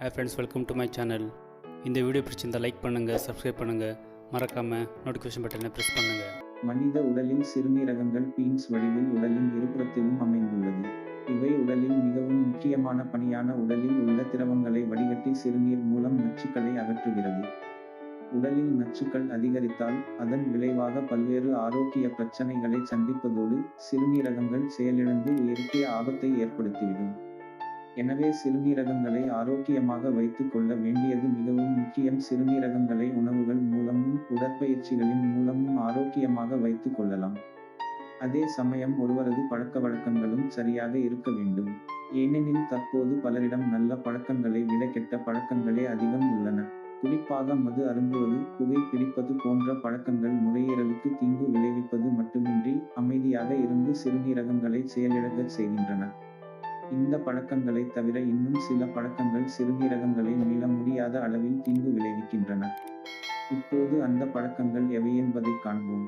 Hey friends welcome to my channel இந்த video பிடிச்சிருந்தால் like பண்ணுங்கள் சப்ஸ்கிரைப் பண்ணுங்கள் மறக்காமல் நோட்டிஃபிகேஷன் பட்டனை ப்ரெஸ் பண்ணுங்கள் மனித உடலின் சிறுநீரகங்கள் பீன்ஸ் வடிவில் உடலின் இருபுறத்திலும் அமைந்துள்ளது. இவை உடலின் மிகவும் முக்கியமான பணியான உடலில் உள்ள திரவங்களை வடிகட்டி சிறுநீர் மூலம் நச்சுக்களை அகற்றுகிறது. உடலில் நச்சுக்கள் அதிகரித்தால் அதன் விளைவாக பல்வேறு ஆரோக்கிய பிரச்சனைகளை சந்திப்பதோடு சிறுநீரகங்கள் செயலிழந்து உயிருக்கு ஆபத்தை ஏற்படுத்திவிடும். எனவே சிறுநீரகங்களை ஆரோக்கியமாக வைத்துக் கொள்ள வேண்டியது மிகவும் முக்கியம். சிறுநீரகங்களை உணவுகள் மூலமும் உடற்பயிற்சிகளின் மூலமும் ஆரோக்கியமாக வைத்துக் கொள்ளலாம். அதே சமயம் ஒருவரது பழக்க வழக்கங்களும் சரியாக இருக்க வேண்டும். ஏனெனில் தற்போது பலரிடம் நல்ல பழக்கங்களை விட கெட்ட பழக்கங்களே அதிகம் உள்ளன. குறிப்பாக மது அருந்துவது புகை பிடிப்பது போன்ற பழக்கங்கள் நுரையீரலுக்கு தீங்கு விளைவிப்பது மட்டுமின்றி அமைதியாக இருந்து சிறுநீரகங்களை செயலிழக்கச் செய்கின்றன. இந்த பழக்கங்களை தவிர இன்னும் சில பழக்கங்கள் சிறுநீரகங்களை மீள முடியாத அளவில் தீங்கு விளைவிக்கின்றன. இப்போது அந்த பழக்கங்கள் எவை என்பதை காண்போம்.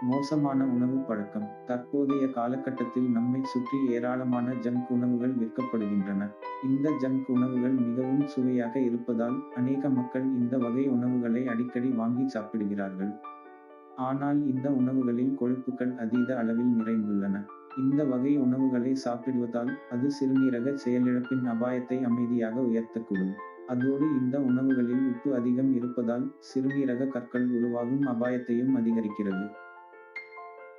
மோசமான உணவு பழக்கம். தற்போதைய காலகட்டத்தில் நம்மை சுற்றி ஏராளமான ஜங்க் உணவுகள் விற்கப்படுகின்றன. இந்த ஜங்க் உணவுகள் மிகவும் சுவையாக இருப்பதால் அநேக மக்கள் இந்த வகை உணவுகளை அடிக்கடி வாங்கி சாப்பிடுகிறார்கள். ஆனால் இந்த உணவுகளில் கொழுப்புகள் அதீத அளவில் நிறைந்துள்ளன. இந்த வகை உணவுகளை சாப்பிடுவதால் அது சிறுநீரக செயலிழப்பின் அபாயத்தை அமைதியாக உயர்த்தக்கூடும். அதோடு இந்த உணவுகளில் உப்பு அதிகம் இருப்பதால் சிறுநீரக கற்கள் உருவாகும் அபாயத்தையும் அதிகரிக்கிறது.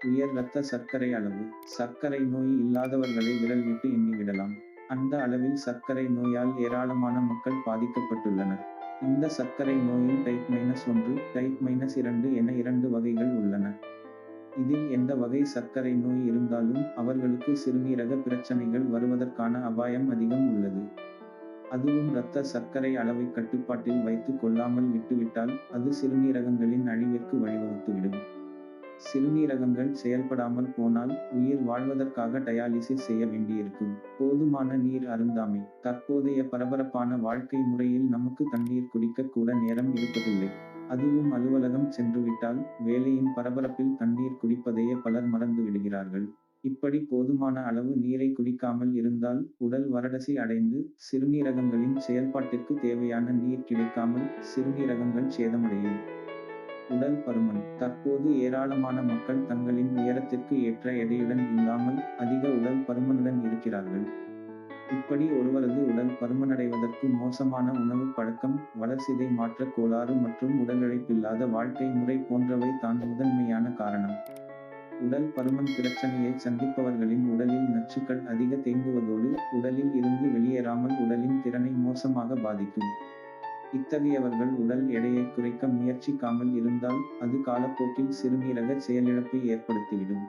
உயர் இரத்த சர்க்கரை அளவு. சர்க்கரை நோய் இல்லாதவர்களை விரல் விட்டு எண்ணிவிடலாம். அந்த அளவில் சர்க்கரை நோயால் ஏராளமான மக்கள் பாதிக்கப்பட்டுள்ளனர். இந்த சர்க்கரை நோயில் டைப் மைனஸ் ஒன்று டைப் மைனஸ் இரண்டு என இரண்டு வகைகள் உள்ளன. இதில் எந்த வகை சர்க்கரை நோய் இருந்தாலும் அவர்களுக்கு சிறுநீரக பிரச்சனைகள் வருவதற்கான அபாயம் அதிகம் உள்ளது. அதுவும் இரத்த சர்க்கரை அளவை கட்டுப்பாட்டில் வைத்துக் கொள்ளாமல் விட்டுவிட்டால் அது சிறுநீரகங்களின் அழிவிற்கு வழிவகுத்துவிடும். சிறுநீரகங்கள் செயல்படாமல் போனால் உயிர் வாழ்வதற்காக டயாலிசிஸ் செய்ய வேண்டியிருக்கும். போதுமான நீர் அருந்தாமை. தற்போதைய பரபரப்பான வாழ்க்கை முறையில் நமக்கு தண்ணீர் குடிக்க கூட நேரம் இருப்பதில்லை. அதுவும் அலுவலகம் சென்றுவிட்டால் வேலையின் பரபரப்பில் தண்ணீர் குடிப்பதையே பலர் மறந்து விடுகிறார்கள். இப்படி போதுமான அளவு நீரை குடிக்காமல் இருந்தால் உடல் வறடசி அடைந்து சிறுநீரகங்களின் செயல்பாட்டிற்கு தேவையான நீர் கிடைக்காமல் சிறுநீரகங்கள் சேதமடையும். உடல் பருமன். தற்போது ஏராளமான மக்கள் தங்களின் உயரத்திற்கு ஏற்ற எடையுடன் இல்லாமல் அதிக உடல் பருமனுடன் இருக்கிறார்கள். இப்படி ஒருவரது உடல் பருமனடைவதற்கு மோசமான உணவு பழக்கம் வளர்சிதை மாற்ற கோளாறு மற்றும் உடலழைப்பில்லாத வாழ்க்கை முறை போன்றவை தான் முதன்மையான காரணம். உடல் பருமன் பிரச்சனையை சந்திப்பவர்களின் உடலில் நச்சுக்கள் அதிக தேங்குவதோடு உடலில் இருந்து வெளியேறாமல் உடலின் திறனை மோசமாக பாதிக்கும். இத்தகையவர்கள் உடல் எடையை குறைக்க முயற்சிக்காமல் இருந்தால் அது காலப்போக்கில் சிறுநீரக செயலிழப்பை ஏற்படுத்திவிடும்.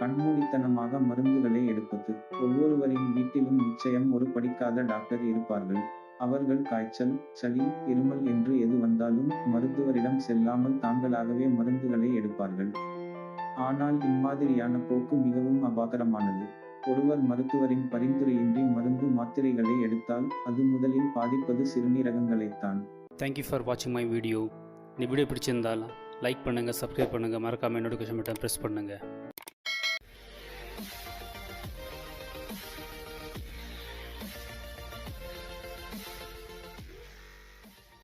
கண்மூடித்தனமாக மருந்துகளை எடுப்பது. ஒவ்வொருவரின் வீட்டிலும் நிச்சயம் ஒரு படிக்காத டாக்டர் இருப்பார்கள். அவர்கள் காய்ச்சல் சளி இருமல் என்று எது வந்தாலும் மருத்துவரிடம் செல்லாமல் தாங்களாகவே மருந்துகளை எடுப்பார்கள். ஆனால் இம்மாதிரியான போக்கு மிகவும் அபாகரமானது. ஒருவர் மருத்துவரின் பரிந்துரையின்றி மருந்து மாத்திரைகளை எடுத்தால் அது முதலில் பாதிப்பது சிறுநீரகங்களைத்தான். தேங்க்யூ ஃபார் வாட்சிங் மை வீடியோ இந்த வீடியோ பிடிச்சிருந்தால் லைக் பண்ணுங்கள் சப்ஸ்கிரைப் பண்ணுங்கள் மறக்காமல் நோட்டிஃபிகேஷன் பட்டன் ப்ரெஸ் பண்ணுங்கள்